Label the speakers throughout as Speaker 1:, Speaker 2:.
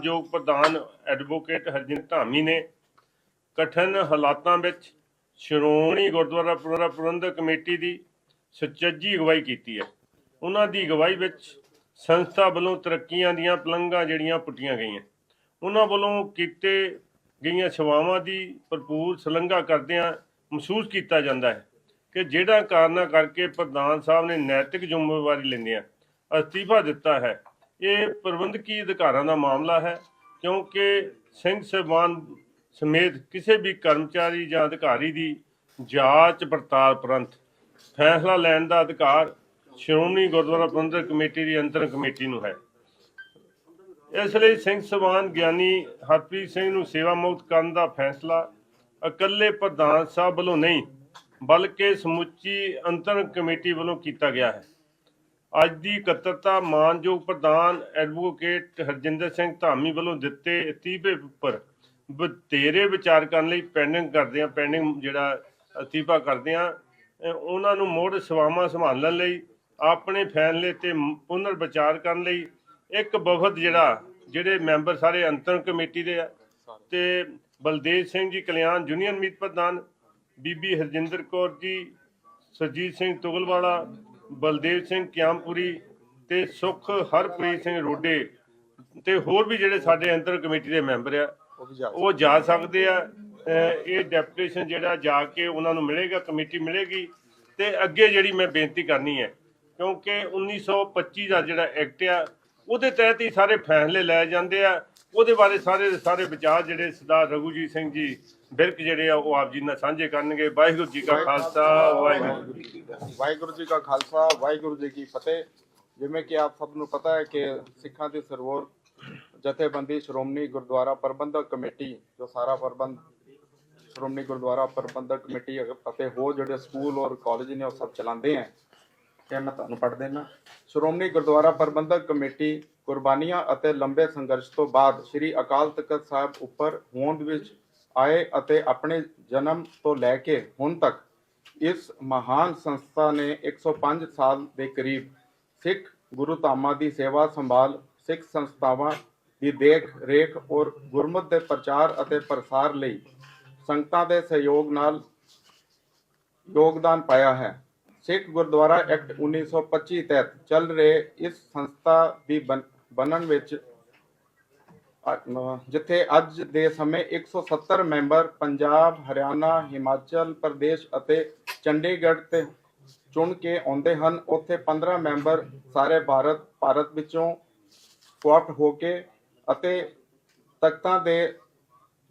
Speaker 1: ਮਾਨਯੋਗ ਪ੍ਰਧਾਨ ਐਡਵੋਕੇਟ ਹਰਜਿੰਦਰ ਧਾਮੀ ਨੇ ਕਠਿਨ ਹਾਲਾਤਾਂ ਵਿੱਚ ਸ਼੍ਰੋਮਣੀ ਗੁਰਦੁਆਰਾ ਪ੍ਰਬੰਧਕ ਕਮੇਟੀ ਦੀ ਸੁਚੱਜੀ ਅਗਵਾਈ ਕੀਤੀ ਹੈ। ਉਹਨਾਂ ਦੀ ਅਗਵਾਈ ਵਿੱਚ ਸੰਸਥਾ ਵੱਲੋਂ ਤਰੱਕੀਆਂ ਦੀਆਂ ਪਲੰਘਾਂ ਜਿਹੜੀਆਂ ਪੁੱਟੀਆਂ ਗਈਆਂ। ਉਹਨਾਂ ਵੱਲੋਂ ਕੀਤੇ ਗਈਆਂ ਸੇਵਾਵਾਂ ਦੀ ਭਰਪੂਰ ਸ਼ਲਾਘਾ ਕਰਦਿਆਂ ਮਹਿਸੂਸ ਕੀਤਾ ਜਾਂਦਾ ਹੈ ਕਿ ਜਿਹੜਾ ਕਾਰਨਾਂ ਕਰਕੇ ਪ੍ਰਧਾਨ ਸਾਹਿਬ ਨੇ ਨੈਤਿਕ ਜ਼ਿੰਮੇਵਾਰੀ ਲੈਂਦੇ ਲੈਂਦਿਆਂ ਅਸਤੀਫਾ ਦਿੱਤਾ ਹੈ ਇਹ ਪ੍ਰਬੰਧਕੀ ਅਧਿਕਾਰਾਂ ਦਾ ਮਾਮਲਾ ਹੈ, ਕਿਉਂਕਿ ਸਿੰਘ ਸਾਹਿਬਾਨ ਸਮੇਤ ਕਿਸੇ ਵੀ ਕਰਮਚਾਰੀ ਜਾਂ ਅਧਿਕਾਰੀ ਦੀ ਜਾਂਚ ਪੜਤਾਲ ਉਪਰੰਤ ਫੈਸਲਾ ਲੈਣ ਦਾ ਅਧਿਕਾਰ ਸ਼੍ਰੋਮਣੀ ਗੁਰਦੁਆਰਾ ਪ੍ਰਬੰਧਕ ਕਮੇਟੀ ਦੀ ਅੰਤਰ ਕਮੇਟੀ ਨੂੰ ਹੈ। ਇਸ ਲਈ ਸਿੰਘ ਸਵਾਨ ਗਿਆਨੀ ਹਰਪ੍ਰੀਤ ਸਿੰਘ ਨੂੰ ਸੇਵਾ ਮੁਕਤ ਕਰਨ ਦਾ ਫੈਸਲਾ ਇਕੱਲੇ ਪ੍ਰਧਾਨ ਸਾਹਿਬ ਵੱਲੋਂ ਨਹੀਂ, ਬਲਕਿ ਸਮੁੱਚੀ ਅੰਤਰ ਕਮੇਟੀ ਵੱਲੋਂ ਕੀਤਾ ਗਿਆ ਹੈ। ਅੱਜ ਦੀ ਇਕੱਤਰਤਾ ਮਾਨਯੋਗ ਪ੍ਰਧਾਨ ਐਡਵੋਕੇਟ ਹਰਜਿੰਦਰ ਸਿੰਘ ਧਾਮੀ ਵੱਲੋਂ ਦਿੱਤੇ ਅਸਤੀਫੇ ਉੱਪਰ ਬਤੇਰੇ ਵਿਚਾਰ ਕਰਨ ਲਈ ਪੈਂਡਿੰਗ ਕਰਦੇ ਆ ਪੈਂਡਿੰਗ ਜਿਹੜਾ ਅਸਤੀਫਾ ਕਰਦੇ ਆ ਉਹਨਾਂ ਨੂੰ ਮੋੜ ਸੇਵਾਵਾਂ ਸੰਭਾਲਣ ਲਈ, ਆਪਣੇ ਫੈਸਲੇ ਤੇ ਪੁਨਰ ਵਿਚਾਰ ਕਰਨ ਲਈ ਇੱਕ ਵਫਦ ਜਿਹੜਾ, ਜਿਹੜੇ ਮੈਂਬਰ ਸਾਰੇ ਅੰਤਰ ਕਮੇਟੀ ਦੇ ਆ ਤੇ ਬਲਦੇਵ ਸਿੰਘ ਜੀ ਕਲਿਆਣ ਯੂਨੀਅਨ ਮੀਤ ਪ੍ਰਧਾਨ, ਬੀਬੀ ਹਰਜਿੰਦਰ ਕੌਰ ਜੀ, ਸਰਜੀਤ ਸਿੰਘ ਤੁਗਲਵਾਲਾ ਬਲਦੇਵ ਸਿੰਘ ਕਿਆਮਪੁਰੀ ਤੇ ਸੁਖ ਹਰਪ੍ਰੀਤ ਸਿੰਘ ਰੋਡੇ ਤੇ ਹੋਰ ਵੀ ਜਿਹੜੇ ਸਾਡੇ ਅੰਤਰ ਕਮੇਟੀ ਦੇ ਮੈਂਬਰ ਆ
Speaker 2: ਉਹ ਜਾ
Speaker 1: ਸਕਦੇ ਆ। ਇਹ ਡੈਪੂਟੇਸ਼ਨ ਜਿਹੜਾ ਜਾ ਕੇ ਉਹਨਾਂ ਨੂੰ ਮਿਲੇਗਾ ਕਮੇਟੀ ਮਿਲੇਗੀ ਤੇ ਅੱਗੇ ਜਿਹੜੀ ਮੈਂ ਬੇਨਤੀ ਕਰਨੀ ਹੈ ਕਿਉਂਕਿ 1925 ਦਾ ਜਿਹੜਾ ਐਕਟ ਆ ਉਹਦੇ ਤਹਿਤ ਹੀ ਸਾਰੇ ਫੈਸਲੇ ਲਏ ਜਾਂਦੇ ਆ। ਉਹਦੇ ਬਾਰੇ ਸਾਰੇ ਸਾਰੇ ਵਿਚਾਰ ਜਿਹੜੇ ਸਰਦਾਰ ਰਘੂਜੀਤ ਸਿੰਘ ਜੀ ਬਿਰਕ ਜਿਹੜੇ ਆ ਉਹ ਆਪ ਜੀ ਨਾਲ ਸਾਂਝੇ ਕਰਨਗੇ। ਵਾਹਿਗੁਰੂ ਜੀ ਕਾ ਖਾਲਸਾ ਵਾਹਿਗੁਰੂ ਜੀ ਕੀ ਫਤਿਹ।
Speaker 2: ਵਾਹਿਗੁਰੂ ਜੀ ਕਾ ਖਾਲਸਾ ਵਾਹਿਗੁਰੂ ਜੀ ਕੀ ਫਤਿਹ। ਜਿਵੇਂ ਕਿ ਆਪ ਸਭ ਨੂੰ ਪਤਾ ਹੈ ਕਿ ਸਿੱਖਾਂ ਦੀ ਸਰਵੋਰ ਜਥੇਬੰਦੀ ਸ਼੍ਰੋਮਣੀ ਗੁਰਦੁਆਰਾ ਪ੍ਰਬੰਧਕ ਕਮੇਟੀ ਜੋ ਸਾਰਾ ਪ੍ਰਬੰਧ ਸ਼੍ਰੋਮਣੀ ਗੁਰਦੁਆਰਾ ਪ੍ਰਬੰਧਕ ਕਮੇਟੀ ਅਤੇ ਹੋਰ ਜਿਹੜੇ ਸਕੂਲ ਔਰ ਕਾਲਜ ਨੇ ਉਹ ਸਭ ਚਲਾਉਂਦੇ ਹੈ ਕਿ ਮੈਂ ਤੁਹਾਨੂੰ ਪੜ੍ਹ ਦੇਣਾ ਸ਼੍ਰੋਮਣੀ ਗੁਰਦੁਆਰਾ ਪ੍ਰਬੰਧਕ ਕਮੇਟੀ ਕੁਰਬਾਨੀਆਂ ਅਤੇ ਲੰਬੇ ਸੰਘਰਸ਼ ਤੋਂ ਬਾਅਦ ਸ੍ਰੀ ਅਕਾਲ ਤਖਤ ਸਾਹਿਬ ਉੱਪਰ ਹੋਂਦ ਵਿੱਚ ਆਏ ਅਤੇ ਆਪਣੇ ਜਨਮ ਤੋਂ ਲੈ ਕੇ ਹੁਣ ਤੱਕ ਇਸ ਮਹਾਨ ਸੰਸਥਾ ਨੇ 105 ਸਾਲ ਦੇ ਕਰੀਬ ਸਿੱਖ ਗੁਰੂ ਧਾਮਾਂ ਦੀ ਸੇਵਾ ਸੰਭਾਲ, ਸਿੱਖ ਸੰਸਥਾਵਾਂ ਦੀ ਦੇਖ ਰੇਖ ਔਰ ਗੁਰਮਤਿ ਦੇ ਪ੍ਰਚਾਰ ਅਤੇ ਪ੍ਰਸਾਰ ਲਈ ਸੰਗਤਾਂ ਦੇ ਸਹਿਯੋਗ ਨਾਲ ਯੋਗਦਾਨ ਪਾਇਆ ਹੈ। ਸਿੱਖ ਗੁਰਦੁਆਰਾ ਐਕਟ 1925 ਤਹਿਤ ਚੱਲ ਰਹੇ ਇਸ ਸੰਸਥਾ ਦੀ ਬਣ- ਬਣਨ ਵਿੱਚ ਜਿੱਥੇ ਅੱਜ ਦੇ ਸਮੇਂ 170 ਮੈਂਬਰ ਪੰਜਾਬ, ਹਰਿਆਣਾ, ਹਿਮਾਚਲ ਪ੍ਰਦੇਸ਼ ਅਤੇ ਚੰਡੀਗੜ੍ਹ ਤੇ ਚੁਣ ਕੇ ਆਉਂਦੇ ਹਨ। ਉੱਥੇ 15 ਮੈਂਬਰ ਸਾਰੇ ਭਾਰਤ ਭਾਰਤ ਵਿੱਚੋਂ ਕੁਆਪਟ ਹੋ ਕੇ ਅਤੇ ਤਖਤਾਂ ਦੇ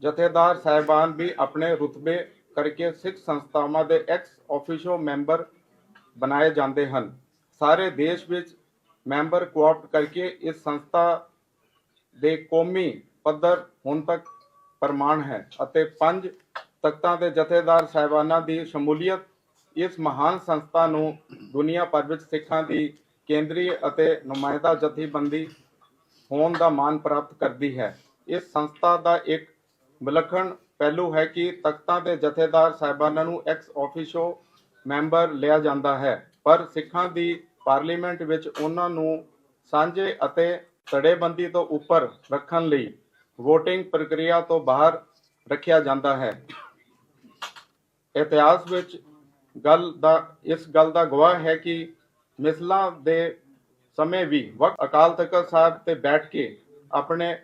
Speaker 2: ਜਥੇਦਾਰ ਸਾਹਿਬਾਨ ਵੀ ਆਪਣੇ ਰੁਤਬੇ ਕਰਕੇ ਸਿੱਖ ਸੰਸਥਾਵਾਂ ਦੇ ਐਕਸ ਆਫੀਸ਼ੋ ਮੈਂਬਰ ਬਣਾਏ ਜਾਂਦੇ ਹਨ। ਸਾਰੇ ਦੇਸ਼ ਵਿੱਚ ਮੈਂਬਰ ਕੋਆਪਟ ਕਰਕੇ ਇਸ ਸੰਸਥਾ ਦੇ ਕੌਮੀ ਪੱਧਰ ਹੁਣ ਤੱਕ ਪ੍ਰਮਾਣ ਹੈ ਅਤੇ ਪੰਜ ਤਖਤਾਂ ਦੇ ਜਥੇਦਾਰ ਸਾਹਿਬਾਨਾਂ ਦੀ ਸ਼ਮੂਲੀਅਤ ਇਸ ਮਹਾਨ ਸੰਸਥਾ ਨੂੰ ਦੁਨੀਆ ਭਰ ਵਿੱਚ ਸਿੱਖਾਂ ਦੀ ਕੇਂਦਰੀ ਅਤੇ ਨੁਮਾਇੰਦਾ ਜਥੇਬੰਦੀ ਹੋਣ ਦਾ ਮਾਣ ਪ੍ਰਾਪਤ ਕਰਦੀ ਹੈ। ਇਸ ਸੰਸਥਾ ਦਾ ਇੱਕ ਵਿਲੱਖਣ ਪਹਿਲੂ ਹੈ ਕਿ ਤਖਤਾਂ ਦੇ ਜਥੇਦਾਰ ਸਾਹਿਬਾਨਾਂ ਨੂੰ ਐਕਸ ਆਫੀਸ਼ੋ ਮੈਂਬਰ ਲਿਆ ਜਾਂਦਾ ਹੈ, ਪਰ ਸਿੱਖਾਂ ਦੀ ਪਾਰਲੀਮੈਂਟ ਵਿੱਚ ਉਹਨਾਂ ਨੂੰ ਸਾਂਝੇ ਅਤੇ ਧੜੇਬੰਦੀ ਤੋਂ ਉੱਪਰ ਰੱਖਣ ਲਈ VOTING ਪ੍ਰਕਿਰਿਆ ਤੋਂ ਬਾਹਰ ਰੱਖਿਆ ਜਾਂਦਾ ਹੈ। ਇਤਿਹਾਸ ਵਿੱਚ ਗੱਲ ਦਾ, ਇਸ ਗੱਲ ਦਾ ਗਵਾਹ ਹੈ ਕਿ ਮਿਸਲਾਂ ਦੇ ਸਮੇਂ ਵੀ ਵਕਤ ਅਕਾਲ ਤਖਤ ਸਾਹਿਬ ਤੇ ਬੈਠ ਕੇ ਆਪਣੇ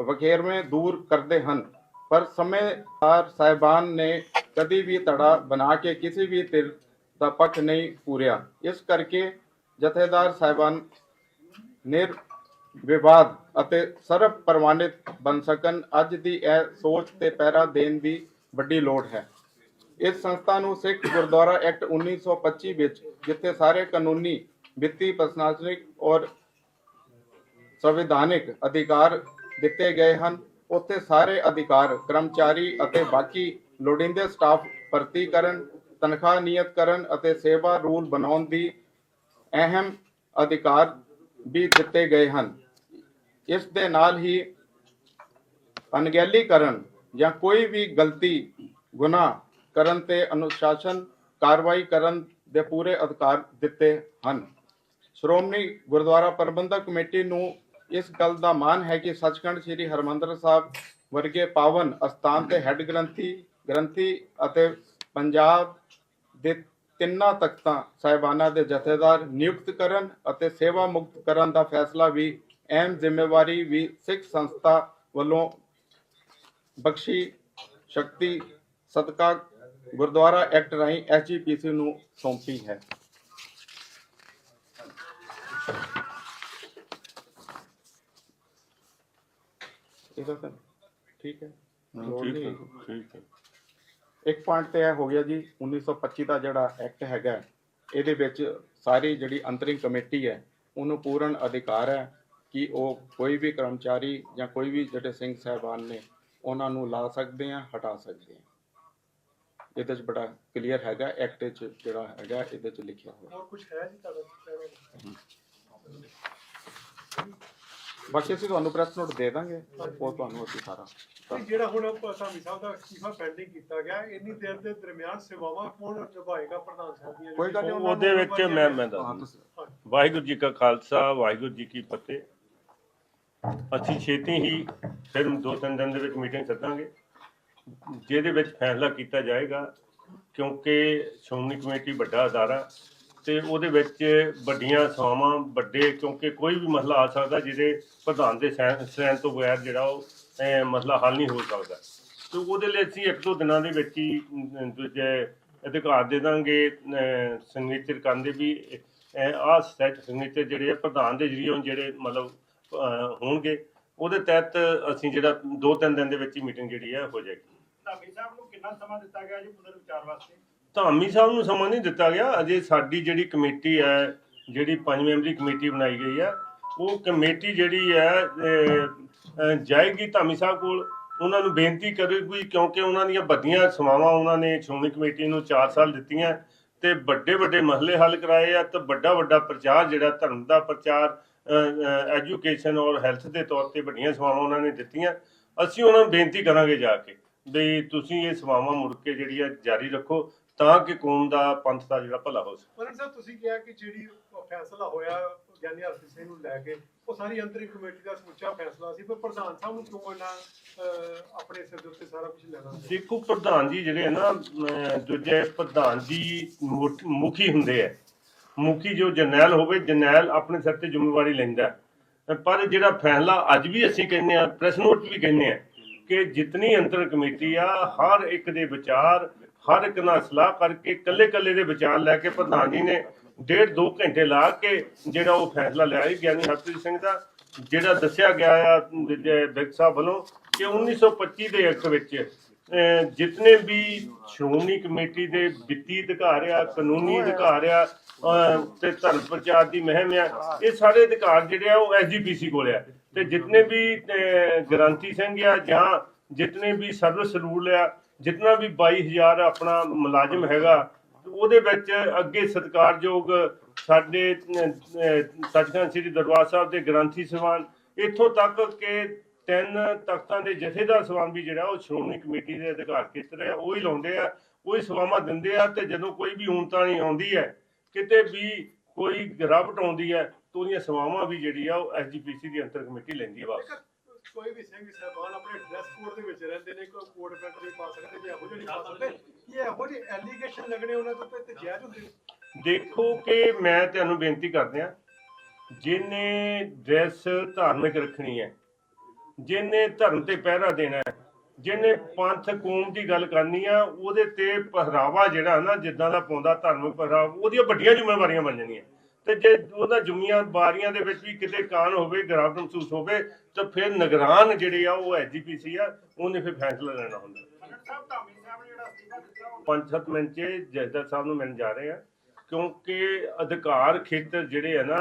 Speaker 2: ਵਖੇਰਵੇਂ ਦੂਰ ਕਰਦੇ ਹਨ। ਪਰ ਸਮੇਂਦਾਰ ਸਾਹਿਬਾਨ ਨੇ ਕਦੀ ਵੀ ਤੜਾ ਬਣਾ ਕੇ ਕਿਸੇ ਵੀ ਧਿਰ ਦਾ ਪੱਖ ਨਹੀਂ ਪੂਰਿਆ। ਇਸ ਕਰਕੇ ਜਥੇਦਾਰ ਸਾਹਿਬਾਨ ਨਿਰ ਵਿਵਾਦ ਅਤੇ ਸਰਬ ਪ੍ਰਮਾਣਿਤ ਬਣ ਸਕਣ, ਅੱਜ ਦੀ ਇਹ ਸੋਚ ਤੇ ਪਹਿਰਾ ਦੇਣ ਦੀ ਵੱਡੀ ਲੋੜ ਹੈ। ਇਸ ਸੰਸਥਾ ਨੂੰ ਸਿੱਖ ਗੁਰਦੁਆਰਾ ਐਕਟ 1925 ਵਿੱਚ, ਜਿੱਥੇ ਸਾਰੇ ਕਾਨੂੰਨੀ, ਵਿੱਤੀ, ਪ੍ਰਸ਼ਾਸਨਿਕ ਔਰ ਸੰਵਿਧਾਨਿਕ ਅਧਿਕਾਰ ਦਿੱਤੇ ਗਏ ਹਨ, ਉੱਥੇ ਸਾਰੇ ਅਧਿਕਾਰ, ਕਰਮਚਾਰੀ ਅਤੇ ਬਾਕੀ ਲੋੜੀਂਦੇ ਸਟਾਫ ਭਰਤੀ ਕਰਨ, ਤਨਖਾਹ ਨਿਯਤ ਕਰਨ ਅਤੇ ਸੇਵਾ ਰੂਲ ਬਣਾਉਣ ਦੀ ਅਹਿਮ ਅਧਿਕਾਰ ਵੀ ਦਿੱਤੇ ਗਏ ਹਨ। ਇਸ ਦੇ ਨਾਲ ਹੀ ਅਣਗਹਿਲੀ ਕਰਨ ਜਾਂ ਕੋਈ ਵੀ ਗਲਤੀ, ਗੁਨਾਹ ਕਰਨ ਤੇ ਅਨੁਸ਼ਾਸਨ ਕਾਰਵਾਈ ਕਰਨ ਦੇ ਪੂਰੇ ਅਧਿਕਾਰ ਦਿੱਤੇ ਹਨ। ਸ਼੍ਰੋਮਣੀ ਗੁਰਦੁਆਰਾ ਪ੍ਰਬੰਧਕ ਕਮੇਟੀ ਨੂੰ ਇਸ ਗੱਲ ਦਾ ਮਾਣ ਹੈ ਕਿ ਸੱਚਖੰਡ ਸ੍ਰੀ ਹਰਮੰਦਰ ਸਾਹਿਬ ਵਰਗੇ ਪਾਵਨ ਅਸਥਾਨ ਤੇ ਹੈੱਡ ਗ੍ਰੰਥੀ ਗ੍ਰੰਥੀ ਅਤੇ ਪੰਜਾਬ ਦੇ ਤਿੰਨਾਂ ਤਖਤਾਂ ਸਾਹਿਬਾਨਾਂ ਦੇ ਜਥੇਦਾਰ ਨਿਯੁਕਤ ਕਰਨ ਅਤੇ ਸੇਵਾ ਮੁਕਤ ਕਰਨ ਦਾ ਫੈਸਲਾ ਵੀ ਅਹਿਮ ਜ਼ਿੰਮੇਵਾਰੀ ਵੀ ਸਿੱਖ ਸੰਸਥਾ ਵੱਲੋਂ ਬਖਸ਼ੀ ਸ਼ਕਤੀ ਸਦਕਾ ਗੁਰਦੁਆਰਾ ਐਕਟ ਰਾਹੀਂ ਐਸਜੀਪੀਸੀ ਨੂੰ ਸੌਂਪੀ ਹੈ। ਠੀਕ ਹੈ
Speaker 1: ਠੀਕ ਹੈ ਠੀਕ ਹੈ।
Speaker 2: ਇੱਕ ਪੁਆਇੰਟ ਤੇ ਇਹ ਹੋ ਗਿਆ ਜੀ 1925 ਦਾ ਜਿਹੜਾ ਐਕਟ ਹੈਗਾ ਇਹਦੇ ਵਿੱਚ ਸਾਰੀ ਜਿਹੜੀ ਅੰਤਰਿੰਗ ਕਮੇਟੀ ਹੈ ਉਹਨੂੰ ਪੂਰਨ ਅਧਿਕਾਰ ਹੈ ਕਿ ਉਹ ਕੋਈ ਵੀ ਕਰਮਚਾਰੀ ਜਾਂ ਕੋਈ ਵੀ ਜਿਹੜੇ ਸਿੰਘ ਸਾਹਿਬਾਨ ਨੇ ਉਹਨਾਂ ਨੂੰ ਲਾ ਸਕਦੇ ਆ ਹਟਾ ਸਕਦੇ ਆ। ਇਹਦੇ ਚ ਬੜਾ ਕਲੀਅਰ ਹੈਗਾ ਐਕਟ ਵਿੱਚ ਜਿਹੜਾ ਹੈਗਾ ਇਹਦੇ ਚ ਲਿਖਿਆ ਹੋਇਆ।
Speaker 3: ਹੋਰ ਕੁਝ ਹੈ ਜੀ ਤੁਹਾਡਾ?
Speaker 2: ਬਾਕੀ ਅਸੀਂ ਤੁਹਾਨੂੰ ਪ੍ਰੈਸ ਨੋਟ ਦੇ ਦਾਂਗੇ ਉਹ ਤੁਹਾਨੂੰ ਅਸੀਂ ਸਾਰਾ
Speaker 3: ਤੇ ਜਿਹੜਾ ਹੁਣ ਧਾਮੀ ਸਾਹਿਬ ਦਾ ਅਸਤੀਫਾ ਪੈਂਡਿੰਗ ਕੀਤਾ ਗਿਆ ਇੰਨੀ ਦੇਰ ਦੇ ਦਰਮਿਆਨ ਸੇਵਾਵਾਂ ਕੌਣ ਨਿਭਾਏਗਾ ਪ੍ਰਧਾਨ ਸਾਹਿਬ ਦੀਆਂ?
Speaker 2: ਕੋਈ ਗੱਲ ਨਹੀਂ,
Speaker 1: ਉਹਦੇ ਵਿੱਚ ਮੈਂ ਮੈਂ ਦੱਸ ਵਾਹਿਗੁਰੂ ਜੀ ਕਾ ਖਾਲਸਾ ਵਾਹਿਗੁਰੂ ਜੀ ਕੀ ਫਤਿਹ। ਅਸੀਂ ਛੇਤੀ ਹੀ ਫਿਰ ਦੋ ਤਿੰਨ ਦਿਨ ਦੇ ਵਿੱਚ ਮੀਟਿੰਗ ਸੱਦਾਂਗੇ ਜਿਹਦੇ ਵਿੱਚ ਫੈਸਲਾ ਕੀਤਾ ਜਾਏਗਾ ਕਿਉਂਕਿ ਸ਼੍ਰੋਮਣੀ ਕਮੇਟੀ ਵੱਡਾ ਅਦਾਰਾ ਤੇ ਉਹਦੇ ਵਿੱਚ ਵੱਡੀਆਂ ਸਵਾਵਾਂ ਵੱਡੇ, ਕਿਉਂਕਿ ਕੋਈ ਵੀ ਮਸਲਾ ਆ ਸਕਦਾ ਜਿਹਦੇ ਪ੍ਰਧਾਨ ਦੇ ਸੈਨ ਤੋਂ ਬਗੈਰ ਜਿਹੜਾ ਉਹ ਮਸਲਾ ਹੱਲ ਨਹੀਂ ਹੋ ਸਕਦਾ। ਤੇ ਉਹਦੇ ਲਈ ਅਸੀਂ ਇੱਕ ਦੋ ਦਿਨਾਂ ਦੇ ਵਿੱਚ ਹੀ ਦੂਜੇ ਅਧਿਕਾਰ ਦੇ ਦਾਂਗੇ ਸਿਗਨੇਚਰ ਕਰਨ ਦੇ ਵੀ ਆਹ ਸੈਟ ਸਿਗਨੇਚਰ ਜਿਹੜੇ ਪ੍ਰਧਾਨ ਦੇ ਜਰੀਏ ਜਿਹੜੇ ਮਤਲਬ ਹੋਣਗੇ, ਉਹਦੇ ਤਹਿਤ ਅਸੀਂ ਜਿਹੜਾ ਦੋ ਤਿੰਨ ਦਿਨ ਦੇ ਵਿੱਚ ਹੀ ਮੀਟਿੰਗ ਜਿਹੜੀ ਆ ਹੋ ਜਾਏਗੀ।
Speaker 4: ਧਾਮੀ ਸਾਹਿਬ ਨੂੰ ਕਿੰਨਾ ਸਮਾਂ ਦਿੱਤਾ ਗਿਆ ਜੀ ਪੁਨਰ ਵਿਚਾਰ ਵਾਸਤੇ?
Speaker 1: ਧਾਮੀ ਸਾਹਿਬ ਨੂੰ ਸਮਾਂ ਨਹੀਂ ਦਿੱਤਾ ਗਿਆ। ਅਜੇ ਸਾਡੀ ਜਿਹੜੀ ਕਮੇਟੀ ਹੈ, ਜਿਹੜੀ ਪੰਜ ਮੈਂਬਰੀ ਕਮੇਟੀ ਬਣਾਈ ਗਈ ਹੈ, ਉਹ ਕਮੇਟੀ ਜਿਹੜੀ ਹੈ ਜਾਏਗੀ ਧਾਮੀ ਸਾਹਿਬ ਕੋਲ। ਉਹਨਾਂ ਨੂੰ ਬੇਨਤੀ ਕਰੇਗੀ, ਕਿਉਂਕਿ ਉਹਨਾਂ ਦੀਆਂ ਵੱਡੀਆਂ ਸਮਾਵਾਂ ਉਹਨਾਂ ਨੇ ਸ਼੍ਰੋਮਣੀ ਕਮੇਟੀ ਨੂੰ 4 ਸਾਲ ਦਿੱਤੀਆਂ ਤੇ ਵੱਡੇ ਵੱਡੇ ਮਸਲੇ ਹੱਲ ਕਰਾਏ ਆ ਤੇ ਵੱਡਾ ਵੱਡਾ ਪ੍ਰਚਾਰ ਜਿਹੜਾ ਧਰਮ ਦਾ ਪ੍ਰਚਾਰ ਐਜੂਕੇਸ਼ਨ ਔਰ ਹੈਲਥ ਦੇ ਤੌਰ ਤੇ ਵੱਡੀਆਂ ਸੇਵਾਵਾਂ ਉਹਨਾਂ ਨੇ ਦਿੱਤੀਆਂ। ਅਸੀਂ ਉਹਨਾਂ ਨੂੰ ਬੇਨਤੀ ਕਰਾਂਗੇ ਜਾ ਕੇ ਵੀ ਤੁਸੀਂ ਇਹ ਸੇਵਾਵਾਂ ਮੁੜ ਕੇ ਜਿਹੜੀ ਆ ਜਾਰੀ ਰੱਖੋ ਤਾਂ ਕਿ ਕੌਮ ਦਾ ਪੰਥ ਦਾ ਜਿਹੜਾ ਭਲਾ ਹੋ ਸਕੇ
Speaker 3: ਪਰਨ ਸਾਹਿਬ ਤੁਸੀਂ ਕਿਹਾ ਕਿ ਜਿਹੜੀ ਫੈਸਲਾ ਹੋਇਆ ਗਿਆਨੀ ਹਰਪ੍ਰੀਤ ਸਿੰਘ ਨੂੰ ਲੈ ਕੇ ਉਹ ਸਾਰੀ ਅੰਤਰਿਮ ਕਮੇਟੀ ਦਾ ਸਮੁੱਚਾ ਫੈਸਲਾ ਸੀ ਪਰ ਪ੍ਰਧਾਨ ਸਾਹਿਬ ਨੂੰ ਕਿਉਂ ਇੰਨਾ ਆਪਣੇ ਸਿਰ ਦੇ ਉੱਤੇ ਸਾਰਾ ਕੁਝ ਲੈਣਾ?
Speaker 1: ਦੇਖੋ ਪ੍ਰਧਾਨ ਜੀ ਜਿਹੜੇ ਨਾ ਦੂਜੇ ਪ੍ਰਧਾਨ ਜੀ ਮੁਖੀ ਹੁੰਦੇ ਆ ਮੁਖੀ ਜੋ ਜਰਨੈਲ ਹੋਵੇ ਜਰਨੈਲ ਆਪਣੇ ਸਿਰ ਤੇ ਜ਼ਿੰਮੇਵਾਰੀ ਲੈਂਦਾ। ਪਰ ਜਿਹੜਾ ਫੈਸਲਾ ਅੱਜ ਵੀ ਅਸੀਂ ਕਹਿੰਦੇ ਆ ਪ੍ਰੈਸ ਨੋਟ ਵੀ ਕਹਿੰਦੇ ਆ ਕਿ ਜਿਤਨੀ ਅੰਤਰ ਕਮੇਟੀ ਆ ਹਰ ਇੱਕ ਦੇ ਵਿਚਾਰ ਹਰ ਇੱਕ ਨਾਲ ਸਲਾਹ ਕਰਕੇ ਕੱਲੇ ਕੱਲੇ ਦੇ ਵਿਚਾਰ ਲੈ ਕੇ ਪ੍ਰਧਾਨ ਜੀ ਨੇ ਡੇਢ ਦੋ ਘੰਟੇ ਲਾ ਕੇ ਜਿਹੜਾ ਉਹ ਫੈਸਲਾ ਲਿਆ ਹੈ ਗਿਆਨੀ ਹਰਪ੍ਰੀਤ ਸਿੰਘ ਦਾ ਜਿਹੜਾ ਦੱਸਿਆ ਗਿਆ ਆ ਬਿਗ ਸਾਹਿਬ ਵੱਲੋਂ ਕਿ 1925 ਦੇ ਐਕਟ ਵਿੱਚ ਜਿਤਨੇ ਵੀ ਸ਼੍ਰੋਮਣੀ ਕਮੇਟੀ ਦੇ ਵਿੱਤੀ ਅਧਿਕਾਰ ਆ ਕਾਨੂੰਨੀ ਅਧਿਕਾਰ ਆ ਤੇ ਧਰਮ ਪ੍ਰਚਾਰ ਦੀ ਮਹਿਮ ਆ ਇਹ ਸਾਰੇ ਅਧਿਕਾਰ ਜਿਹੜੇ ਆ ਉਹ ਐਸਜੀਪੀਸੀ ਕੋਲ ਆ। ਤੇ ਜਿਤਨੇ ਵੀ ਅਹ, ਗ੍ਰਾਂਤੀ ਸਿੰਘ ਆ ਜਾਂ ਜਿਤਨੇ ਵੀ ਸਰਵਿਸ ਰੂਲ ਆ ਜਿਤਨਾ ਵੀ 22000 ਆਪਣਾ ਮੁਲਾਜ਼ਮ ਹੈਗਾ, ਉਹਦੇ ਵਿੱਚ ਅੱਗੇ ਸਤਿਕਾਰਯੋਗ ਸਾਡੇ ਸੱਚਖੰਡ ਸ੍ਰੀ ਦਰਬਾਰ ਸਾਹਿਬ ਦੇ ਗ੍ਰੰਥੀ ਸਵਾਨ, ਇੱਥੋਂ ਤੱਕ ਕਿ ਤਿੰਨ ਤਖਤਾਂ ਦੇ ਜਥੇਦਾਰ ਸਵਾਨ ਵੀ ਜਿਹੜਾ, ਉਹ ਸ਼੍ਰੋਮਣੀ ਕਮੇਟੀ ਦੇ ਅਧਿਕਾਰ ਖੇਤਰ ਹੈ, ਉਹ ਹੀ ਲਾਉਂਦੇ ਆ, ਉਹ ਹੀ ਸਵਾਵਾਂ ਦਿੰਦੇ ਆ ਤੇ ਜਦੋਂ ਕੋਈ ਵੀ ਊਣਤਾਣੀ ਆਉਂਦੀ ਹੈ, ਕਿਤੇ ਵੀ ਕੋਈ ਗਿਰਾਵਟ ਆਉਂਦੀ ਹੈ, ਤਾਂ ਉਹਦੀਆਂ ਸਵਾਵਾਂ ਵੀ ਜਿਹੜੀ ਆ, ਉਹ ਐਸਜੀਪੀਸੀ ਦੀ ਅੰਤਰ ਕਮੇਟੀ ਲੈਂਦੀ ਹੈ ਵਾਪਸ।
Speaker 3: ਕੋਈ ਵੀ ਸਿੰਘ, ਸਾਹਿਬਾਨ ਆਪਣੇ ਡਰੈਸ ਦੇ ਵਿੱਚ ਰਹਿੰਦੇ ਨੇ, ਕੋਈ ਕੋਡ ਪੈਂਟ ਨਹੀਂ ਪਾ ਸਕਦੇ ਜਾਂ ਇਹੋ ਜਿਹੇ ਪਾ ਸਕਦੇ। ਇਹ ਇਹੋ ਜਿਹੇ ਐਲੀਗੇਸ਼ਨ ਲੱਗਣੇ ਉਹਨਾਂ ਦੇ ਤੇ ਜਾਇਜ਼ ਹੁੰਦੇ
Speaker 1: ਦੇਖੋ ਕਿ ਮੈਂ ਤੁਹਾਨੂੰ ਬੇਨਤੀ ਕਰਦਿਆਂ ਜਿਹਨੇ ਡਰੈਸ ਧਾਰਮਿਕ ਰੱਖਣੀ ਹੈ ਜਿਹਨੇ ਧਰਮ ਤੇ ਪਹਿਰਾ ਦੇਣਾ ਹੈ ਜਿਹਨੇ ਪੰਥ ਕੌਮ ਦੀ ਗੱਲ ਕਰਨੀ ਆ, ਉਹਦੇ ਤੇ ਪਹਿਰਾਵਾ ਜਿਹੜਾ ਨਾ, ਜਿੱਦਾਂ ਦਾ ਪਾਉਂਦਾ ਧਾਰਮਿਕ ਪਹਿਰਾਵਾ, ਉਹਦੀਆਂ ਵੱਡੀਆਂ ਜ਼ਿੰਮੇਵਾਰੀਆਂ ਬਣ ਜਾਣੀਆਂ। ਤੇ ਜੇ ਉਹਦਾ ਜ਼ਿੰਮੇਵਾਰੀਆਂ ਦੇ ਵਿੱਚ ਵੀ ਕਿਤੇ ਕਾਨ ਹੋਵੇ ਗਿਰਾਵਟ ਮਹਿਸੂਸ ਹੋਵੇ ਤਾਂ ਫਿਰ ਨਿਗਰਾਨ ਜਿਹੜੇ ਆ ਉਹ ਐਜੀਪੀਸੀ ਆ ਉਹਨੇ ਫਿਰ ਫੈਸਲਾ ਲੈਣਾ ਹੁੰਦਾ। ਪੰਜ ਸੱਤ ਮਿੰਟ 'ਚ ਸਾਹਿਬ ਨੂੰ ਮਿਲਣ ਜਾ ਰਹੇ ਆ ਕਿਉਂਕਿ ਅਧਿਕਾਰ ਖੇਤਰ ਜਿਹੜੇ ਆ ਨਾ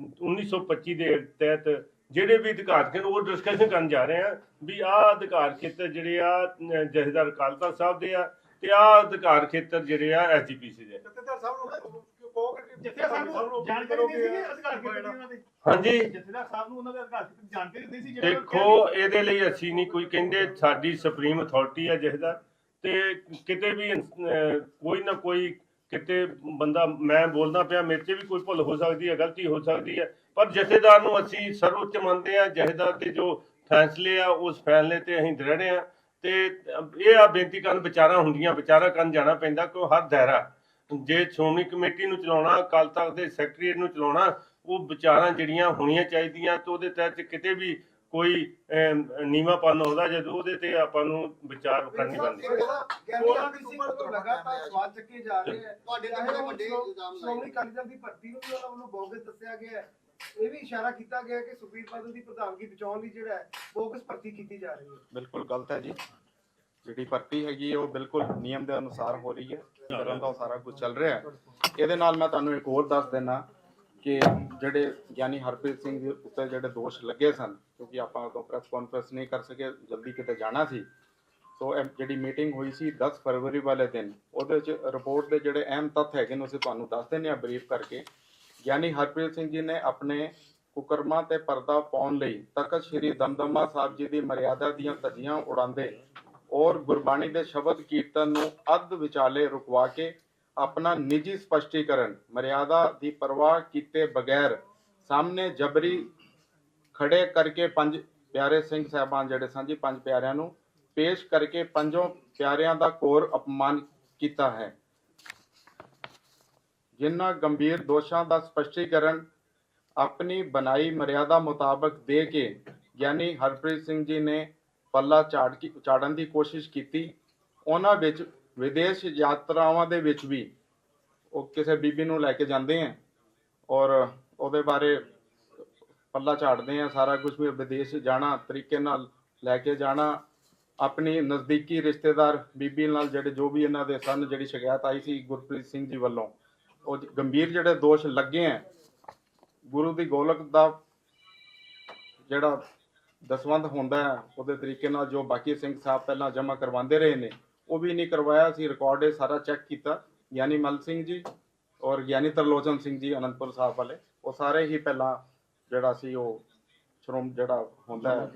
Speaker 1: 1925 ਦੇ ਤਹਿਤ ਜਿਹੜੇ ਵੀ ਅਧਿਕਾਰ ਖੇਤਰ ਉਹ ਡਿਸਕਸ਼ਨ ਕਰਨ ਜਾ ਰਹੇ ਆ ਵੀ ਆਹ ਅਧਿਕਾਰ ਖੇਤਰ ਜਿਹੜੇ ਆ ਅਹ ਜਥੇਦਾਰ ਕਾਲਤਾ ਸਾਹਿਬ ਦੇ ਆ ਤੇ ਆਹ ਅਧਿਕਾਰ ਖੇਤਰ ਜਿਹੜੇ ਆ ਐਸਜੀਪੀਸੀ ਦੇ।
Speaker 3: ਜਥੇਦਾਰ ਸਾਹਿਬ ਨੂੰ ਕਹੋਗੇ ਕਿ
Speaker 4: ਜਥੇਦਾਰ ਸਾਹਿਬ ਨੂੰ ਜਾਣਕਾਰੀ ਨਹੀਂ ਸੀ ਅਧਿਕਾਰ ਕਿਹੜੇ ਉਹਨਾਂ ਦੇ।
Speaker 1: ਹਾਂਜੀ।
Speaker 4: ਜਥੇਦਾਰ ਸਾਹਿਬ ਨੂੰ ਉਹਨਾਂ ਦੇ ਅਧਿਕਾਰ ਕਿਤੇ ਜਾਣਕਾਰੀ ਨਹੀਂ ਸੀ
Speaker 1: ਦੇਖੋ ਇਹਦੇ ਲਈ ਅਸੀਂ ਨਹੀਂ ਕੋਈ ਕਹਿੰਦੇ ਸਾਡੀ ਸੁਪਰੀਮ ਅਥਾਰਟੀ ਹੈ ਜਿਹਦਾ ਤੇ ਕਿਤੇ ਵੀ ਅਹ, ਕੋਈ ਨਾ ਕੋਈ ਕਿਤੇ ਬੰਦਾ ਮੈਂ ਬੋਲਦਾ ਪਿਆ ਮੇਰੇ 'ਚ ਵੀ ਕੋਈ ਭੁੱਲ ਹੋ ਸਕਦੀ ਹੈ ਗਲਤੀ ਹੋ ਸਕਦੀ ਹੈ ਪਰ ਜਥੇਦਾਰ ਨੂੰ ਅਸੀਂ ਸਰਵਉੱਚ ਮੰਨਦੇ ਆ ਜਥੇਦਾਰ ਦੇ ਜੋ ਫੈਸਲੇ ਆ ਉਸ ਫੈਸਲੇ ਤੇ ਅਸੀਂ ਦ੍ਰਿੜ ਆ ਤੇ ਇਹ ਆ ਬੇਨਤੀ ਕਰਨ ਵਿਚਾਰਾਂ ਹੁੰਦੀਆਂ ਵਿਚਾਰਾ ਕਰਨ ਜਾਣਾ ਪੈਂਦਾ ਕਿ ਹਰ ਦਾਇਰਾ ਜੇ ਸ਼੍ਰੋਮਣੀ ਕਮੇਟੀ ਨੂੰ ਚਲਾਉਣਾ ਅਕਾਲ ਤਖਤ ਦੇ ਸੈਕਟਰੀਏਟ ਨੂੰ ਚਲਾਉਣਾ ਉਹ ਵਿਚਾਰਾਂ ਜਿਹੜੀਆਂ ਹੋਣੀਆਂ ਚਾਹੀਦੀਆਂ ਤੇ ਉਹਦੇ ਤਹਿਤ ਕਿਤੇ ਵੀ ਕੋਈ ਨੀਵਾਪਨ ਹੁੰਦਾ ਜਦੋਂ ਉਹਦੇ ਤੇ ਆਪਾਂ ਨੂੰ ਵਿਚਾਰ ਕਰਨੀ ਪੈਂਦੀ।
Speaker 5: ਗਿਆਨੀ ਸਿੰਘ ਤੋਂ ਲਗਾਤਾਰ ਸਵਾਲ ਚੱਕੇ ਜਾ ਰਹੇ ਹੈ
Speaker 6: ਤੁਹਾਡੇ ਤੇ ਬੜੇ ਵੱਡੇ ਇਲਜ਼ਾਮ ਲਾਏ।
Speaker 5: ਸ਼੍ਰੋਮਣੀ ਅਕਾਲੀ ਦਲ ਦੀ ਭਰਤੀ ਨੂੰ ਵੀ ਉਹਨਾਂ ਵੱਲੋਂ ਬੋਗਸ ਦੱਸਿਆ ਗਿਆ ਹੈ। ਇਹ ਵੀ ਇਸ਼ਾਰਾ ਕੀਤਾ ਗਿਆ ਕਿ ਸੁਖਬੀਰ ਬਾਦਲ ਦੀ ਪ੍ਰਧਾਨਗੀ ਬਚਾਉਣ ਲਈ ਜਿਹੜਾ ਹੈ ਬੋਗਸ ਭਰਤੀ ਕੀਤੀ ਜਾ ਰਹੀ ਹੈ।
Speaker 2: ਬਿਲਕੁਲ ਗਲਤ ਹੈ ਜੀ। ਜਿਹੜੀ ਭਰਤੀ ਹੈਗੀ ਉਹ ਬਿਲਕੁਲ ਨਿਯਮ ਦੇ ਅਨੁਸਾਰ ਹੋ ਰਹੀ ਹੈ। ਕਰਨ ਦਾ ਸਾਰਾ ਕੁਝ ਚੱਲ ਰਿਹਾ ਹੈ। ਇਹਦੇ ਨਾਲ ਮੈਂ ਤੁਹਾਨੂੰ ਇੱਕ ਹੋਰ ਦੱਸ ਦੇਣਾ ਕਿ ਜਿਹੜੇ ਗਿਆਨੀ ਹਰਪ੍ਰੀਤ ਸਿੰਘ ਦੇ ਉੱਤੇ ਜਿਹੜੇ ਦੋਸ਼ ਲੱਗੇ ਸਨ ਕਿਉਂਕਿ ਆਪਾਂ ਉਦੋਂ ਪ੍ਰੈਸ ਕਾਨਫਰੰਸ ਨਹੀਂ ਕਰ ਸਕੇ ਜਲਦੀ ਕਿਤੇ ਜਾਣਾ ਸੀ। ਸੋ ਜਿਹੜੀ ਮੀਟਿੰਗ ਹੋਈ ਸੀ 10 ਫਰਵਰੀ ਵਾਲੇ ਦਿਨ ਉਹਦੇ ਵਿੱਚ ਰਿਪੋਰਟ ਦੇ ਜਿਹੜੇ ਅਹਿਮ ਤੱਥ ਹੈਗੇ ਨੇ ਉਸੇ ਤੁਹਾਨੂੰ ਦੱਸ ਦਿੰਦੇ ਆ ਬਰੀਫ ਕਰਕੇ। ਗਿਆਨੀ ਹਰਪ੍ਰੀਤ ਸਿੰਘ ਜੀ ਨੇ ਆਪਣੇ ਕੁਕਰਮਾਂ ਤੇ ਪਰਦਾ ਪਾਉਣ ਲਈ ਤਖਤ ਸ੍ਰੀ ਦਮਦਮਾ ਸਾਹਿਬ ਜੀ ਦੀ ਮਰਿਆਦਾ ਦੀਆਂ ਧੱਜੀਆਂ ਉਡਾਉਂਦੇ ਔਰ ਗੁਰਬਾਣੀ ਦੇ ਸ਼ਬਦ ਕੀਰਤਨ ਨੂੰ ਅੱਧ ਵਿਚਾਲੇ ਰੁਕਵਾ ਕੇ ਆਪਣਾ ਨਿੱਜੀ ਸਪਸ਼ਟੀਕਰਨ ਮਰਿਆਦਾ ਦੀ ਪਰਵਾਹ ਕੀਤੇ ਬਗੈਰ ਸਾਹਮਣੇ ਜਬਰੀ ਖੜੇ ਕਰਕੇ ਪੰਜ ਪਿਆਰੇ ਸਿੰਘ ਸਾਹਿਬਾਨ ਜਿਹੜੇ ਸਨ ਜੀ, ਪੰਜ ਪਿਆਰਿਆਂ ਨੂੰ ਪੇਸ਼ ਕਰਕੇ ਪੰਜੋਂ ਪਿਆਰਿਆਂ ਦਾ ਘੋਰ ਅਪਮਾਨ ਕੀਤਾ ਹੈ। ਜਿਨ੍ਹਾਂ ਗੰਭੀਰ ਦੋਸ਼ਾਂ ਦਾ ਸਪਸ਼ਟੀਕਰਨ ਆਪਣੀ ਬਣਾਈ ਮਰਿਆਦਾ ਮੁਤਾਬਕ ਦੇ ਕੇ ਗਿਆਨੀ ਹਰਪ੍ਰੀਤ ਸਿੰਘ ਜੀ ਨੇ ਪੱਲਾ ਝਾੜ ਕੀ ਝਾੜਨ ਦੀ ਕੋਸ਼ਿਸ਼ ਕੀਤੀ। ਉਹਨਾਂ ਵਿੱਚ ਵਿਦੇਸ਼ ਯਾਤਰਾਵਾਂ ਦੇ ਵਿੱਚ ਵੀ ਉਹ ਕਿਸੇ ਬੀਬੀ ਨੂੰ ਲੈ ਕੇ ਜਾਂਦੇ ਆ ਔਰ ਉਹਦੇ ਬਾਰੇ ਪੱਲਾ ਝਾੜਦੇ ਆ, ਸਾਰਾ ਕੁਝ ਵੀ ਵਿਦੇਸ਼ ਜਾਣਾ, ਤਰੀਕੇ ਨਾਲ ਲੈ ਕੇ ਜਾਣਾ, ਆਪਣੀ ਨਜ਼ਦੀਕੀ ਰਿਸ਼ਤੇਦਾਰ ਬੀਬੀ ਨਾਲ ਜਿਹੜੇ ਜੋ ਵੀ ਇਹਨਾਂ ਦੇ ਸਨ, ਜਿਹੜੀ ਸ਼ਿਕਾਇਤ ਆਈ ਸੀ ਗੁਰਪ੍ਰੀਤ ਸਿੰਘ ਜੀ ਵੱਲੋਂ, ਉਹ ਗੰਭੀਰ ਜਿਹੜੇ ਦੋਸ਼ ਲੱਗੇ ਆ, ਗੁਰੂ ਦੀ ਗੋਲਕ ਦਾ ਜਿਹੜਾ ਦਸਵੰਧ ਹੁੰਦਾ ਹੈ, ਉਹਦੇ ਤਰੀਕੇ ਨਾਲ ਜੋ ਬਾਕੀ ਸਿੰਘ ਸਾਹਿਬ ਪਹਿਲਾਂ ਜਮ੍ਹਾਂ ਕਰਵਾਉਂਦੇ ਰਹੇ ਨੇ, ਉਹ ਵੀ ਨਹੀਂ ਕਰਵਾਇਆ ਸੀ ਰਿਕਾਰਡ ਇਹ ਸਾਰਾ ਚੈੱਕ ਕੀਤਾ, ਗਿਆਨੀ ਮਲ ਸਿੰਘ ਜੀ ਔਰ ਗਿਆਨੀ ਤਰਲੋਚਨ ਸਿੰਘ ਜੀ ਅਨੰਦਪੁਰ ਸਾਹਿਬ ਵਾਲੇ, ਉਹ ਸਾਰੇ ਹੀ ਪਹਿਲਾਂ ਜਿਹੜਾ ਸੀ ਉਹ ਸ਼੍ਰੋਮ ਜਿਹੜਾ ਹੁੰਦਾ ਹੈ,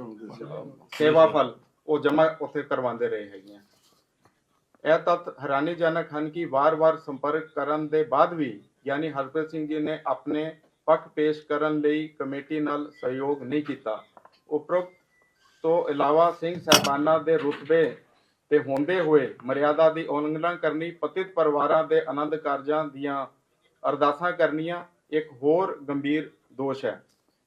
Speaker 2: ਸੇਵਾ ਫਲ, ਉਹ ਜਮ੍ਹਾਂ ਉੱਥੇ ਕਰਵਾਉਂਦੇ ਰਹੇ ਹੈਗੇ ਇਹ ਤੱਥ ਹੈਰਾਨੀਜਨਕ ਹਨ ਕਿ ਵਾਰ-ਵਾਰ ਸੰਪਰਕ ਕਰਨ ਦੇ ਬਾਅਦ ਵੀ ਯਾਨੀ ਹਰਪ੍ਰੀਤ ਸਿੰਘ ਜੀ ਨੇ ਆਪਣੇ ਪੱਖ ਪੇਸ਼ ਕਰਨ ਲਈ ਕਮੇਟੀ ਨਾਲ ਸਹਿਯੋਗ ਨਹੀਂ ਕੀਤਾ। ਉਪਰੋਕਤ ਤੋਂ ਇਲਾਵਾ ਸਿੰਘ ਸਾਹਿਬਾਨਾਂ ਦੇ ਰੁਤਬੇ ਤੇ ਹੁੰਦੇ ਹੋਏ ਮਰਿਆਦਾ ਦੀ ਉਲੰਘਣਾ ਕਰਨੀ, ਪਤਿਤ ਪਰਿਵਾਰਾਂ ਦੇ ਆਨੰਦ ਕਾਰਜਾਂ ਦੀਆਂ ਅਰਦਾਸਾਂ ਕਰਨੀਆਂ, ਇੱਕ ਹੋਰ ਗੰਭੀਰ ਦੋਸ਼ ਹੈ।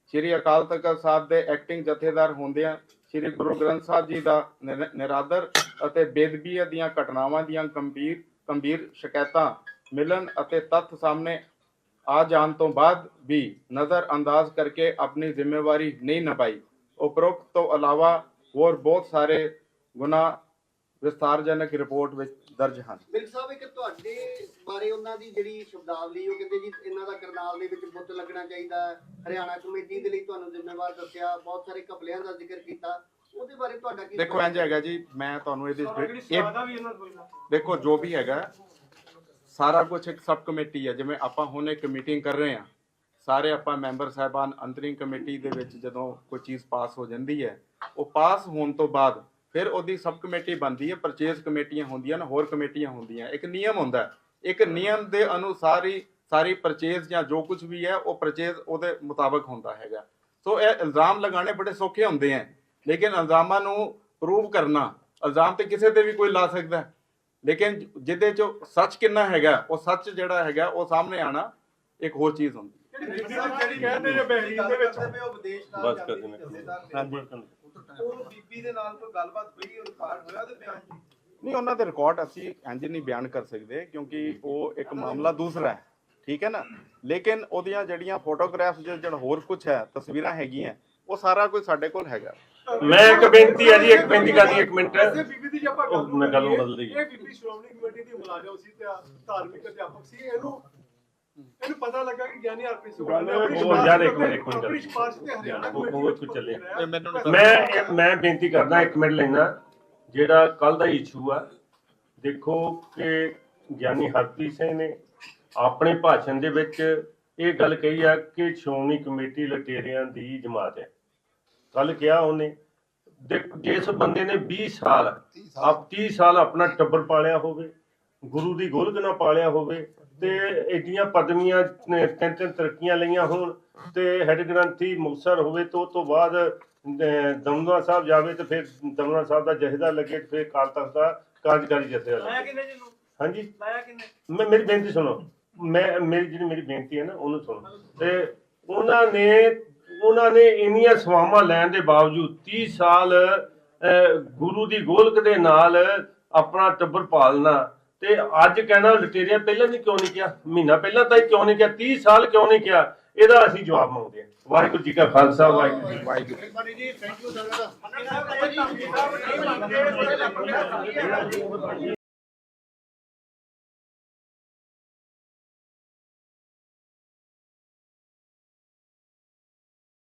Speaker 2: ਸ੍ਰੀ ਅਕਾਲ ਤਖਤ ਸਾਹਿਬ ਦੇ ਐਕਟਿੰਗ ਜਥੇਦਾਰ ਹੁੰਦਿਆਂ ਸ੍ਰੀ ਗੁਰੂ ਗ੍ਰੰਥ ਸਾਹਿਬ ਜੀ ਦਾ ਨਿਰ- ਨਿਰਾਦਰ ਅਤੇ ਬੇਦਬੀ ਦੀਆਂ ਘਟਨਾਵਾਂ ਦੀਆਂ ਗੰਭੀਰ ਗੰਭੀਰ ਸ਼ਿਕਾਇਤਾਂ ਮਿਲਣ ਅਤੇ ਤੱਥ ਸਾਹਮਣੇ ਆ ਜਾਣ ਤੋਂ ਬਾਅਦ ਵੀ ਨਜ਼ਰ ਅੰਦਾਜ਼ ਕਰਕੇ ਆਪਣੀ ਜ਼ਿੰਮੇਵਾਰੀ ਨਹੀਂ ਨਿਭਾਈ। ਉਪਰੋਕਤ ਤੋਂ ਇਲਾਵਾ ਹੋਰ ਬਹੁਤ ਸਾਰੇ ਗੁਨਾਹ ਵਿਸਥਾਰਜਨਕ ਰਿਪੋਰਟ ਵਿੱਚ ਦਰਜ ਹਨ।
Speaker 6: ਮਿਲ ਸਾਹਿਬ ਇੱਕ ਤੁਹਾਡੇ ਬਾਰੇ ਉਹਨਾਂ ਦੀ ਜਿਹੜੀ ਸ਼ਬਦਾਵਲੀ ਉਹ ਕਹਿੰਦੇ ਜੀ ਇਹਨਾਂ ਦਾ ਕਰਨਾਲ ਦੇ ਵਿੱਚ ਬੁੱਤ ਲੱਗਣਾ ਚਾਹੀਦਾ ਹੈ। ਹਰਿਆਣਾ ਕਮੇਟੀ ਦੇ ਲਈ ਤੁਹਾਨੂੰ ਜ਼ਿੰਮੇਵਾਰ ਦੱਸਿਆ ਬਹੁਤ ਸਾਰੇ ਘਪਲਿਆਂ ਦਾ ਜ਼ਿਕਰ ਕੀਤਾ। ਉਹਦੇ ਬਾਰੇ ਤੁਹਾਡਾ ਕੀ
Speaker 2: ਦੇਖੋ ਇੰਜ ਹੈਗਾ ਜੀ ਮੈਂ ਤੁਹਾਨੂੰ ਇਹਦੀ ਦੇਖੋ ਜੋ ਵੀ ਹੈਗਾ ਸਾਰਾ ਕੁਝ ਇੱਕ ਸਬ ਕਮੇਟੀ ਹੈ। ਜਿਵੇਂ ਆਪਾਂ ਹੁਣ ਇੱਕ ਮੀਟਿੰਗ ਕਰ ਰਹੇ ਹਾਂ ਸਾਰੇ ਆਪਾਂ ਮੈਂਬਰ ਸਾਹਿਬਾਨ ਅੰਤਰਿੰਗ ਕਮੇਟੀ ਦੇ ਵਿੱਚ ਜਦੋਂ ਕੋਈ ਚੀਜ਼ ਪਾਸ ਹੋ ਜਾਂਦੀ ਹੈ, ਉਹ ਪਾਸ ਹੋਣ ਤੋਂ ਬਾਅਦ ਫਿਰ ਉਹਦੀ ਸਬ ਕਮੇਟੀ ਬਣਦੀ ਹੈ ਪਰਚੇਸ ਕਮੇਟੀਆਂ ਹੁੰਦੀਆਂ ਨੇ, ਹੋਰ ਕਮੇਟੀਆਂ ਹੁੰਦੀਆਂ, ਇੱਕ ਨਿਯਮ ਹੁੰਦਾ ਇੱਕ ਨਿਯਮ ਦੇ ਅਨੁਸਾਰ ਹੀ ਸਾਰੀ ਪਰਚੇਜ਼ ਜਾਂ ਜੋ ਕੁਝ ਵੀ ਹੈ, ਉਹ ਪਰਚੇਜ਼ ਉਹਦੇ ਮੁਤਾਬਕ ਹੁੰਦਾ ਹੈਗਾ। ਸੋ ਇਹ ਇਲਜ਼ਾਮ ਲਗਾਉਣੇ ਬੜੇ ਸੌਖੇ ਹੁੰਦੇ ਹੈ, ਲੇਕਿਨ ਇਲਜ਼ਾਮਾਂ ਨੂੰ ਪ੍ਰੂਵ ਕਰਨਾ, ਇਲਜ਼ਾਮ ਤੇ ਕਿਸੇ ਤੇ ਵੀ ਕੋਈ ਲਾ ਸਕਦਾ ਲੇਕਿਨ ਜਿਹਦੇ ਚ ਸੱਚ ਕਿੰਨਾ ਹੈਗਾ, ਉਹ ਸੱਚ ਜਿਹੜਾ ਹੈਗਾ, ਉਹ ਸਾਹਮਣੇ ਆਣਾ ਇੱਕ ਹੋਰ ਚੀਜ਼ ਹੁੰਦੀ
Speaker 3: ਜਿਹੜੀ ਕਹਿੰਦੇ ਨੇ ਬਹਿਰੀਨ ਦੇ ਵਿੱਚ
Speaker 5: ਉਹ ਵਿਦੇਸ਼ ਨਾਲ
Speaker 1: ਬਸ
Speaker 5: ਜਾਂਦੇ
Speaker 1: ਕਰ ਦੇਣਾ।
Speaker 5: ਜਥੇਦਾਰ ਨੇ।
Speaker 1: ਹਾਂਜੀ
Speaker 5: ਉਹ ਬੀਬੀ ਦੇ ਨਾਲ ਕੋਈ ਗੱਲਬਾਤ ਹੋਈ ਉਹ ਰਿਕਾਰਡ ਹੋਇਆ ਉਹਦੇ ਬਿਆਨ ਚ?
Speaker 2: ਨਹੀਂ ਉਹਨਾਂ ਦੇ ਰਿਕਾਰਡ ਅਸੀਂ ਇੰਜ ਨਹੀਂ ਬਿਆਨ ਕਰ ਸਕਦੇ ਕਿਉਂਕਿ ਉਹ ਇੱਕ ਮਾਮਲਾ ਦੂਸਰਾ ਹੈ ਠੀਕ ਹੈ ਨਾ ਲੇਕਿਨ ਉਹਦੀਆਂ ਜਿਹੜੀਆਂ ਫੋਟੋਗ੍ਰਾਫਸ ਜਿਹੜਾ ਹੋਰ ਕੁਝ ਹੈ ਤਸਵੀਰਾਂ ਹੈਗੀਆਂ ਉਹ ਸਾਰਾ ਕੁਝ ਸਾਡੇ ਕੋਲ ਹੈਗਾ
Speaker 1: ਮੈਂ ਇੱਕ ਬੇਨਤੀ ਹੈ ਜੀ ਇੱਕ ਬੇਨਤੀ ਕਰਦੀ ਇੱਕ ਮਿੰਟ
Speaker 3: ਵੈਸੇ ਬੀਬੀ ਦੀ ਜੇ ਆਪਾਂ
Speaker 1: ਉਹ ਮੈਂ ਗੱਲ ਬਦਲ ਰਹੀ ਹੈ।
Speaker 3: ਇਹ ਬੀਬੀ ਸ਼੍ਰੋਮਣੀ ਕਮੇਟੀ ਦੀ ਮੁਲਾਜ਼ਮ ਸੀ ਤੇ ਧਾਰਮਿਕ ਅਧਿਆਪਕ ਸੀ ਇਹਨੂੰ ਇਹਨੂੰ ਪਤਾ ਲੱਗਾ ਕਿ ਗਿਆਨੀ ਹਰਪ੍ਰੀਤ ਸਿੰਘ
Speaker 1: ਗੱਲ
Speaker 3: ਨੇ ਆਪਣੀ
Speaker 1: ਉਹ ਯਾਰ ਇੱਕ ਮਿੰਟ, ਇੱਕ ਮਿੰਟ। ਚੱਲੇ। ਮੈਂ ਮੈਂ ਬੇਨਤੀ ਕਰਦਾ ਇੱਕ ਮਿੰਟ ਲੈਣਾ ਜਿਹੜਾ ਕੱਲ ਦਾ ਇਸ਼ੂ ਆ ਦੇਖੋ ਕਿ ਗਿਆਨੀ ਹਰਪ੍ਰੀਤ ਸਿੰਘ ਨੇ ਆਪਣੇ ਭਾਸ਼ਣ ਦੇ ਵਿੱਚ ਇਹ ਗੱਲ ਕਹੀ ਆ ਕਿ ਸ਼੍ਰੋਮਣੀ ਕਮੇਟੀ ਲਟੇਰਿਆਂ ਦੀ ਜਮਾਤ ਹੈ ਕੱਲ ਕਿਹਾ ਉਹਨੇ ਦੇਖ ਜਿਸ ਬੰਦੇ ਨੇ 20 ਸਾਲ ਆਪ 30 ਸਾਲ ਆਪਣਾ ਟੱਬਰ ਪਾਲਿਆ ਹੋਵੇ ਗੁਰੂ ਦੀ ਗੋਲਕ ਨਾ ਪਾਲਿਆ ਹੋਵੇ ਤੇ ਏਡੀਆਂ ਪਦਵੀਆਂ ਨੇ, ਤਿੰਨ ਤਿੰਨ ਤਰੱਕੀਆਂ ਲਈਆਂ ਹੋਣ ਤੇ ਹੈਡ ਗ੍ਰੰਥੀ ਮੁਕਤਸਰ ਹੋਵੇ ਤੋਂ ਤੋਂ ਬਾਅਦ ਦਮਦਮਾ ਸਾਹਿਬ ਜਾਵੇ ਤੇ ਫਿਰ ਦਮਦਮਾ ਸਾਹਿਬ ਦਾ ਜਹੇਦਾਰ ਲੱਗੇ ਤੇ ਫਿਰ ਕਾਲ ਤਖਤ ਦਾ ਕਾਰਜਕਾਰੀ ਜਥੇਦਾਰ
Speaker 4: ਲਾਇਆ
Speaker 1: ਲੱਗੇ
Speaker 4: ਕਿੰਨੇ ਜੀ ਨੂੰ
Speaker 1: ਹਾਂਜੀ।
Speaker 4: ਲਾਇਆ ਕਿੰਨੇ?
Speaker 1: ਮੈਂ ਮੇਰੀ ਬੇਨਤੀ ਸੁਣੋ। ਮੈਂ ਮੇਰੀ ਜਿਹੜੀ ਮੇਰੀ ਬੇਨਤੀ ਹੈ ਨਾ ਉਹਨੂੰ ਸੁਣੋ। ਤੇ ਉਹਨਾਂ ਨੇ ਉਹਨਾਂ ਨੇ ਇੰਨੀਆਂ ਸਵਾਵਾਂ ਲੈਣ ਦੇ ਬਾਵਜੂਦ 30 ਸਾਲ ਗੁਰੂ ਦੀ ਗੋਲਕ ਦੇ ਨਾਲ ਆਪਣਾ ਟੱਬਰ ਪਾਲਣਾ ਤੇ ਅੱਜ ਕਹਿੰਦਾ ਲਟੇਰਿਆ ਪਹਿਲਾਂ ਨਹੀਂ ਕਿਉਂ ਨਹੀਂ ਕਿਹਾ? ਮਹੀਨਾ ਪਹਿਲਾਂ ਤਾਂ ਕਿਉਂ ਨਹੀਂ ਕਿਹਾ? 30 ਸਾਲ ਕਿਉਂ ਨਹੀਂ ਕਿਹਾ? ਇਹਦਾ ਅਸੀਂ ਜਵਾਬ ਮੰਗਦੇ ਹਾਂ। ਵਾਹਿਗੁਰੂ ਜੀ ਕਾ ਖਾਲਸਾ ਵਾਹਿਗੁਰੂ ਜੀ ਕੀ ਫਤਿਹ।
Speaker 6: Waheguru ji thank you sir.